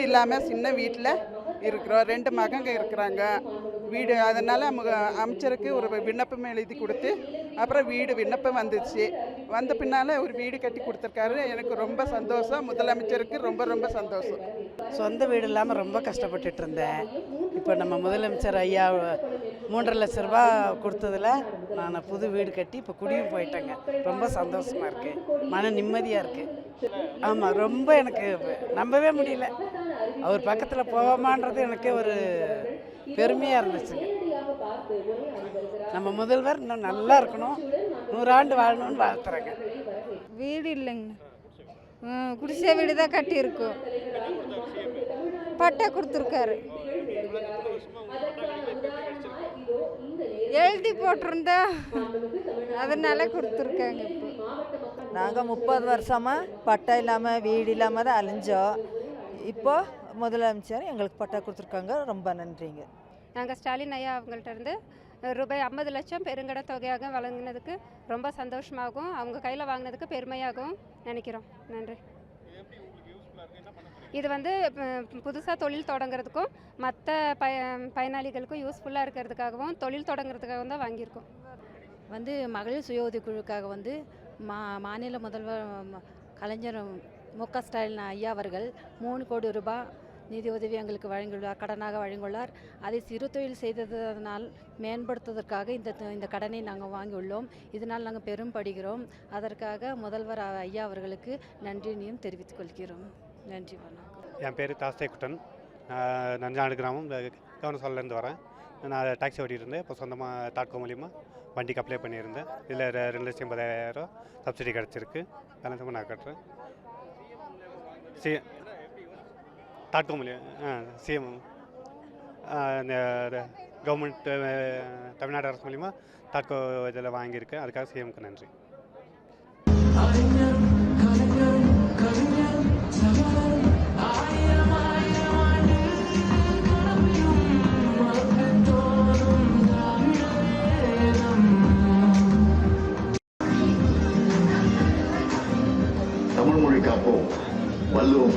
வீடு இல்லாமல் சின்ன வீட்டில் இருக்கிறோம். ரெண்டு மகங்க இருக்கிறாங்க. வீடு அதனால் அமைச்சருக்கு ஒரு விண்ணப்பம் எழுதி கொடுத்து அப்புறம் வீடு விண்ணப்பம் வந்துச்சு. வந்த பின்னால் ஒரு வீடு கட்டி கொடுத்துருக்காரு. எனக்கு ரொம்ப சந்தோஷம். முதலமைச்சருக்கு ரொம்ப ரொம்ப சந்தோஷம். சொந்த வீடு இல்லாமல் ரொம்ப கஷ்டப்பட்டுட்டு இருந்தேன். இப்போ நம்ம முதலமைச்சர் ஐயா மூன்றரை லட்ச ரூபா கொடுத்ததுல நான் புது வீடு கட்டி இப்போ குடியும் போயிட்டேங்க. ரொம்ப சந்தோஷமாக இருக்குது மன நிம்மதியாக இருக்குது ஆமாம் ரொம்ப எனக்கு நம்பவே முடியல. அவர் பக்கத்தில் போவோமான்றது எனக்கு ஒரு பெருமையாக இருந்துச்சுங்க நம்ம முதல்வர் இன்னும் நல்லா இருக்கணும். நூறாண்டு வாழணும்னு வாழ்த்துறேங்க. வீடு இல்லைங்க. குடிசை வீடு தான் கட்டியிருக்கோம். பட்டா கொடுத்துருக்காரு. எழுதி போட்டிருந்தா அதனால கொடுத்துருக்காங்க இப்போ. நாங்கள் முப்பது வருஷமாக பட்டா இல்லாமல் வீடு இல்லாமல் தான் அலைஞ்சோம். இப்போ முதலமைச்சர் எங்களுக்கு பட்டா கொடுத்துருக்காங்க. ரொம்ப நன்றிங்க. நாங்கள் ஸ்டாலின் ஐயா அவங்கள்ட்ட இருந்து ரூபாய் ஐம்பது லட்சம் பெருங்கட தொகையாக வழங்கினதுக்கு ரொம்ப சந்தோஷமாகவும் அவங்க கையில் வாங்கினதுக்கு பெருமையாகவும் நினைக்கிறோம். நன்றி. இது வந்து புதுசாக தொழில் தொடங்குறதுக்கும் மற்ற பய பயனாளிகளுக்கும் யூஸ்ஃபுல்லாக இருக்கிறதுக்காகவும் தொழில் தொடங்குறதுக்காகவும் தான் வாங்கியிருக்கோம். வந்து மகளிர் சுய உதவி குழுக்காக வந்து மா மாநில முதல்வர் கலைஞர் மு க ஸ்டாலின் ஐயா அவர்கள் மூணு கோடி ரூபாய் நிதி உதவி எங்களுக்கு வழங்கியுள்ளார் கடனாக வழங்கியுள்ளார். அதை சிறு தொழில் செய்ததனால் மேம்படுத்துவதற்காக இந்த இந்த கடனை நாங்கள் வாங்கியுள்ளோம். இதனால் நாங்கள் பெரும் படுகிறோம். அதற்காக முதல்வர் ஐயா அவர்களுக்கு நன்றினையும் தெரிவித்துக் கொள்கிறோம். நன்றி வணக்கம். என் பேர் தாஸ்தே குட்டன் நான் நஞ்சாடு கிராமம் கவனசாலிலேருந்து வரேன். நான் டாக்ஸி ஓட்டிகிட்டு இருந்தேன் இப்போ சொந்தமாக தாட்கோ மூலிமா வண்டிக்கு அப்ளை பண்ணியிருந்தேன். இதில் ரெண்டு லட்சம் எண்பதாயிரம் சப்சிடி கிடச்சிருக்கு. பேலன்ஸும் நான் கட்டுறேன். சரி தாட்கோமொழி சிஎம் இந்த கவர்மெண்ட் தமிழ்நாடு அரசு மூலிமா தாட்கோ இதில் வாங்கியிருக்கேன் அதுக்காக சிஎம்க்கு நன்றி. தமிழ் மொழி காப்போம். வள்ளுவோம்